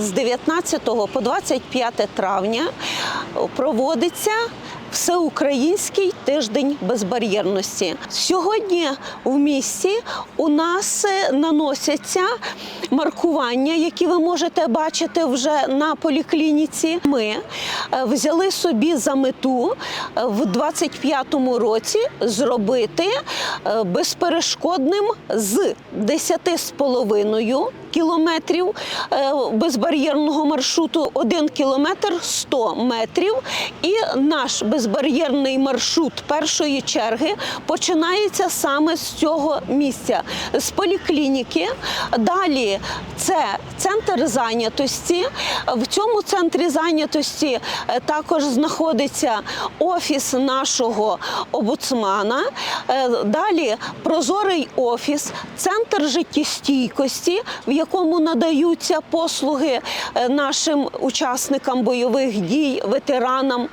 З 19 по 25 травня проводиться Всеукраїнський тиждень безбар'єрності. Сьогодні в місті у нас е, наносяться маркування, які ви можете бачити вже на поліклініці. Ми е, взяли собі за мету е, в 25-му році зробити безперешкодним з 10,5 кілометрів е, безбар'єрного маршруту, 1 кілометр 100 метрів. І наш безбар'єрний маршрут першої черги починається саме з цього місця, з поліклініки. Далі це центр зайнятості. В цьому центрі зайнятості е, також знаходиться офіс нашого обуцмана. Е, Далі прозорий офіс, центр життєстійкості, в якому надаються послуги е, нашим учасникам бойових дій, ветеранам,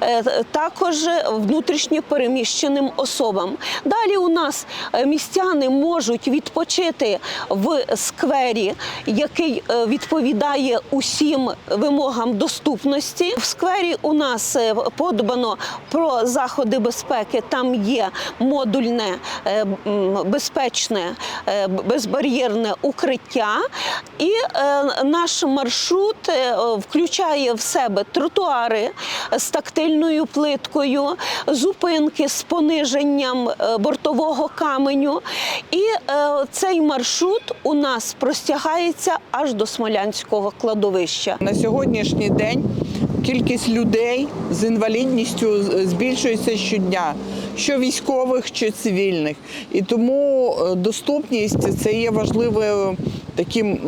е, також внутрішньо переміщеним особам. Далі у нас е, містяни можуть відпочити в сквері, який відповідає усім вимогам доступності. В сквері у нас подбано про заходи безпеки. Там є модульне безпечне безбар'єрне укриття, і е, наш маршрут е, включає в себе тротуари з тактильною плиткою, зупинки з пониженням е, бортового каменю. І цей маршрут у нас простягається аж до Смолянського кладовища. На сьогоднішній день кількість людей з інвалідністю збільшується щодня, що військових, що цивільних. І тому е, доступність це є важливою таким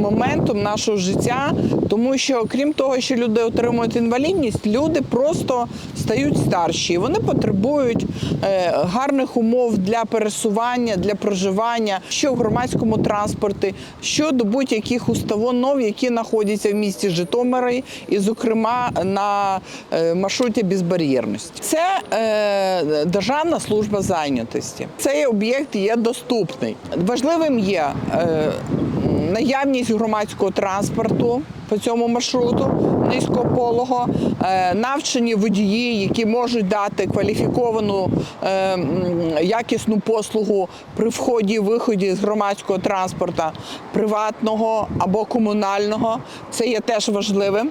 моментом нашого життя, тому що крім того, що люди отримують інвалідність, люди просто стають старші. Вони потребують е, гарних умов для пересування, для проживання, що в громадському транспорті, що до будь-яких установок, які знаходяться в місті Житомирі, і, зокрема, на е, маршруті безбар'єрності. Це е, Державна служба зайнятості. Цей об'єкт є доступний. Важливим є е, наявність громадського транспорту по цьому маршруту низькополого, е, навчені водії, які можуть дати кваліфіковану е, якісну послугу при вході і виході з громадського транспорту, приватного або комунального. Це є теж важливим.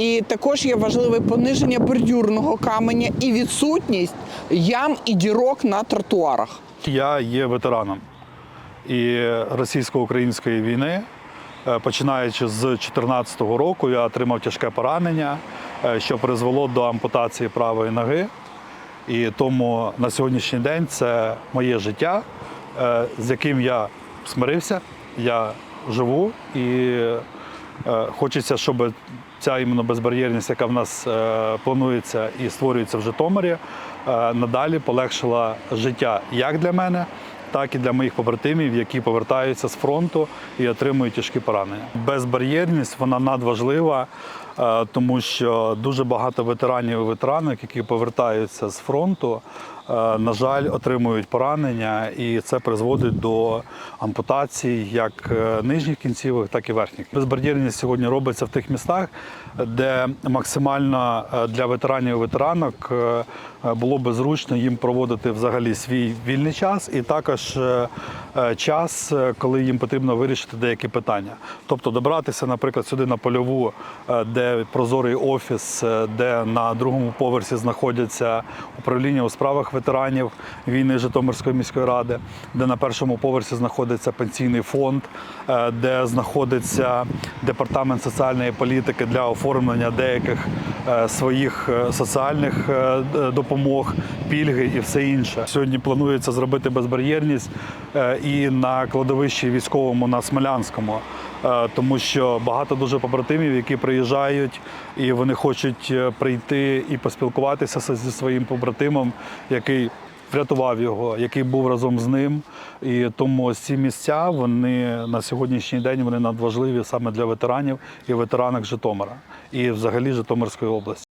І також є важливе пониження бордюрного каменя і відсутність ям і дірок на тротуарах. Я є ветераном і російсько-української війни. Е, Починаючи з 2014 року, я отримав тяжке поранення, е, що призвело до ампутації правої ноги. І тому на сьогоднішній день це моє життя, е, з яким я смирився, я живу і хочеться, щоб ця іменно безбар'єрність, яка в нас е, планується і створюється в Житомирі, е, надалі полегшила життя як для мене, так і для моїх побратимів, які повертаються з фронту і отримують тяжкі поранення. Безбар'єрність вона надважлива, е, тому що дуже багато ветеранів і ветеранок, які повертаються з фронту, е, на жаль, отримують поранення, і це призводить до ампутацій як е, нижніх кінцівок, так і верхніх. Безбар'єрність сьогодні робиться в тих містах, де максимально е, для ветеранів і ветеранок е, е, було би зручно їм проводити взагалі свій вільний час, і також е, е, час, е, коли їм потрібно вирішити деякі питання. Тобто добратися, наприклад, сюди на польову, е, де прозорий офіс, е, де на другому поверсі знаходяться управління у справах ветеранів війни Житомирської міської ради, де на першому поверсі знаходиться пенсійний фонд, е, де знаходиться департамент соціальної політики для оформлення деяких е, своїх соціальних допомог, пільги і все інше. Сьогодні планується зробити безбар'єрність і на кладовищі військовому на Смолянському. Тому що багато дуже побратимів, які приїжджають і вони хочуть е, прийти і поспілкуватися зі своїм побратимом, який врятував його, який був разом з ним. І тому ці місця вони на сьогоднішній день вони надважливі саме для ветеранів і ветеранок Житомира і взагалі Житомирської області.